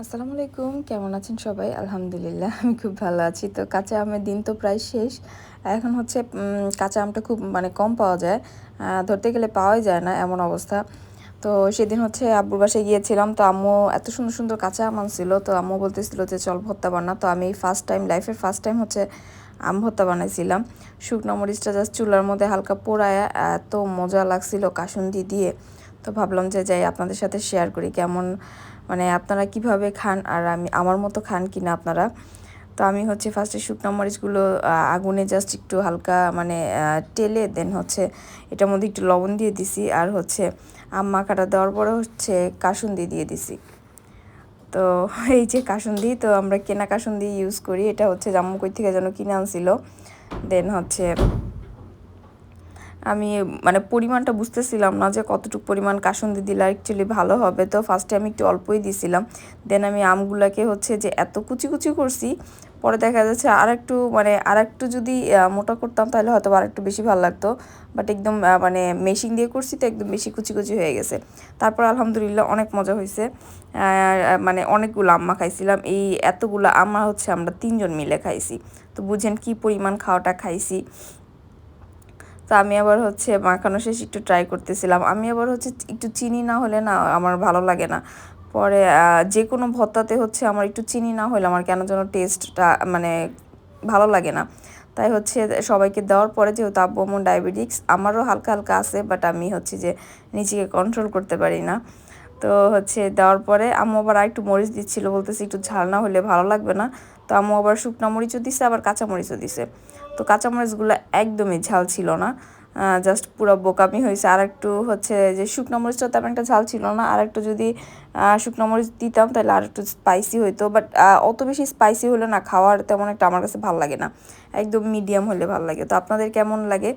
আসসালামু আলাইকুম, কেমন আছেন সবাই? আলহামদুলিল্লাহ, আমি খুব ভালো আছি। তো কাঁচা আমের দিন তো প্রায় শেষ। এখন হচ্ছে কাঁচা আমটা খুব মানে কম পাওয়া যায়। ধরতে গেলে পাওয়াই যায় না এমন অবস্থা। তো সেদিন হচ্ছে আব্বুর বাসায় গিয়েছিলাম, তো আম্মু এত সুন্দর সুন্দর কাঁচা আম আনছিল। তো আম্মু বলতেছিল যে, চল ভর্তা বানা। তো আমি ফার্স্ট টাইম লাইফের ফার্স্ট টাইম হচ্ছে আম ভর্তা বানাইছিলাম। শুকনো মরিচটা জাস্ট চুলার মধ্যে হালকা পোড়ায়, এত মজা লাগছিল কাসুন্দি দিয়ে। তো ভাবলাম যে, যাই, আপনাদের সাথে শেয়ার করি, কেমন মানে আপনারা কীভাবে খান আর আমি, আমার মতো খান কি না আপনারা? তো আমি হচ্ছে ফার্স্টে শুকনো মরিচগুলো আগুনে জাস্ট একটু হালকা মানে টেলে দেন হচ্ছে এটার মধ্যে একটু লবণ দিয়ে দিছি আর হচ্ছে আম মাখাটা দেওয়ার পরে হচ্ছে কাসুন্দি দিয়ে দিছি। তো এই যে কাসুন্দি, তো আমরা কেনা কাসুন কাসুন্দি ইউজ করি, এটা হচ্ছে জাম্মু থেকে যেন কিনে আনছিল। দেন হচ্ছে আমি মানে পরিমাণটা বুঝতেছিলাম না যে কতটুকু পরিমাণ কাসুন্দি দিলে অ্যাকচুয়ালি ভালো হবে। তো ফার্স্টে আমি একটু অল্পই দিছিলাম। দেন আমি আমগুলাকে হচ্ছে যে এত কুচি কুচি করছি, পরে দেখা যাচ্ছে আর একটু মানে আর একটু যদি মোটা করতাম তাহলে হয়তো আর একটু বেশি ভালো লাগতো। বাট একদম মানে মেশিন দিয়ে করছি তো একদম বেশি কুচি কুচি হয়ে গেছে। তারপর আলহামদুলিল্লাহ অনেক মজা হয়েছে। মানে অনেকগুলো আম্মা খাইছিলাম। এই এতগুলো আম্মা হচ্ছে আমরা তিনজন মিলে খাইছি। তো বুঝেন কি পরিমাণ খাওয়াটা খাইছি। তো আমি আবার হচ্ছে মাখানো শেষ একটু ট্রাই করতেছিলাম। আমি আবার হচ্ছে একটু চিনি না হলে না আমার ভালো লাগে না। পরে যে কোনো ভর্তাতে হচ্ছে আমার একটু চিনি না হলে আমার কেন যেন টেস্টটা মানে ভালো লাগে না। তাই হচ্ছে সবাইকে দেওয়ার পরে যেহেতু আব্বু আমার ডায়াবেটিক্স আমারও হালকা হালকা আছে বাট আমি হচ্ছে যে নিজেকে কন্ট্রোল করতে পারি না। তো হচ্ছে দেওয়ার পরে আম্মু আবার একটু মরিচ দিচ্ছিল, বলতেছে একটু ঝাল না হলে ভালো লাগবে না। তো আম্মু আবার শুকনো মরিচও দিছে, আবার কাঁচা মরিচও দিছে। তো কাঁচামরিচগুলো একদমই ঝাল ছিল না। জাস্ট পুরো বোকামি হয়েছে। আর একটু হচ্ছে যে শুকনো মরিচটা তেমন একটা ঝাল ছিল না। আর একটু যদি শুকনো মরিচ দিতাম তাহলে আর একটু স্পাইসি হইতো। বাট অত বেশি স্পাইসি হলে না। খাওয়ার তেমন একটা আমার কাছে ভালো লাগে না। একদম মিডিয়াম হলে ভালো লাগে। তো আপনাদের কেমন লাগে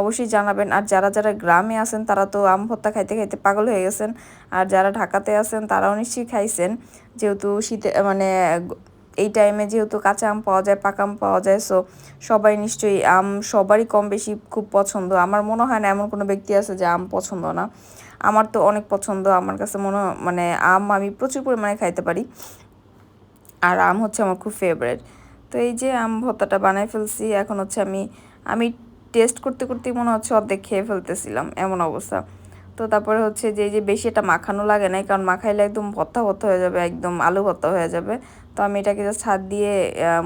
অবশ্যই জানাবেন। আর যারা যারা গ্রামে আছেন, তারা তো আম ভর্তা খাইতে খাইতে পাগল হয়ে গেছেন। আর যারা ঢাকাতে আছেন, তারাও নিশ্চয়ই খাইছেন। যেহেতু শীতে মানে এই টাইমে যেহেতু কাঁচা আম পাওয়া যায়, পাকা আম পাওয়া যায় সো সবাই নিশ্চয়ই আম সবারই কম বেশি খুব পছন্দ। আমার মনে হয় না এমন কোনো ব্যক্তি আছে যে আম পছন্দ না। আমার তো অনেক পছন্দ, আমার কাছে মনে মানে আম আমি প্রচুর পরিমাণে খাইতে পারি। আর আম হচ্ছে আমার খুব ফেভারেট তো এই যে আম ভর্তাটা বানাই ফেলছি, এখন হচ্ছে আমি আমি টেস্ট করতে করতেই মনে হচ্ছে অর্ধেক খেয়ে ফেলতেছিলাম, এমন অবস্থা। তো তারপরে হচ্ছে যে যে বেশি এটা মাখানো লাগে না কারণ মাখাইলে একদম ভর্তা ভর্তা হয়ে যাবে, একদম আলু ভর্তা হয়ে যাবে। তো আমি এটাকে জাস্ট হাত দিয়ে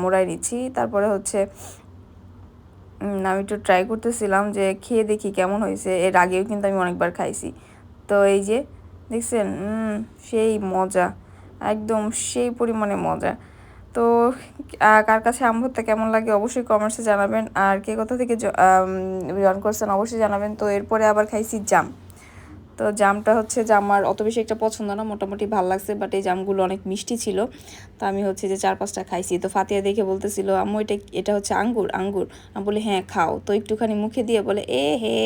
মোড়াই নিচ্ছি। তারপরে হচ্ছে আমি একটু ট্রাই করতেছিলাম যে, খেয়ে দেখি কেমন হয়েছে। এর আগেও কিন্তু আমি অনেকবার খাইছি। তো এই যে, দেখছেন? সেই মজা। একদম সেই পরিমাণে মজা। তো কার কাছে আম ভর্তা কেমন লাগে অবশ্যই কমেন্টসে জানাবেন। আর কে কোথা থেকে জয়েন করছেন অবশ্যই জানাবেন। তো এরপরে আবার খাইছি জাম। তো জামটা হচ্ছে যে আমার অত বেশি একটা পছন্দ না, মোটামুটি ভালো লাগছে বাট এই জামগুলো অনেক মিষ্টি ছিল। তো আমি হচ্ছে যে চার পাঁচটা খাইছি। তো ফাতিয়া দেখে বলতেছিল, আম্মু, এটা এটা হচ্ছে আঙ্গুর আঙ্গুর? আমি বলি হ্যাঁ খাও। তো একটুখানি মুখে দিয়ে বলে, এ হে।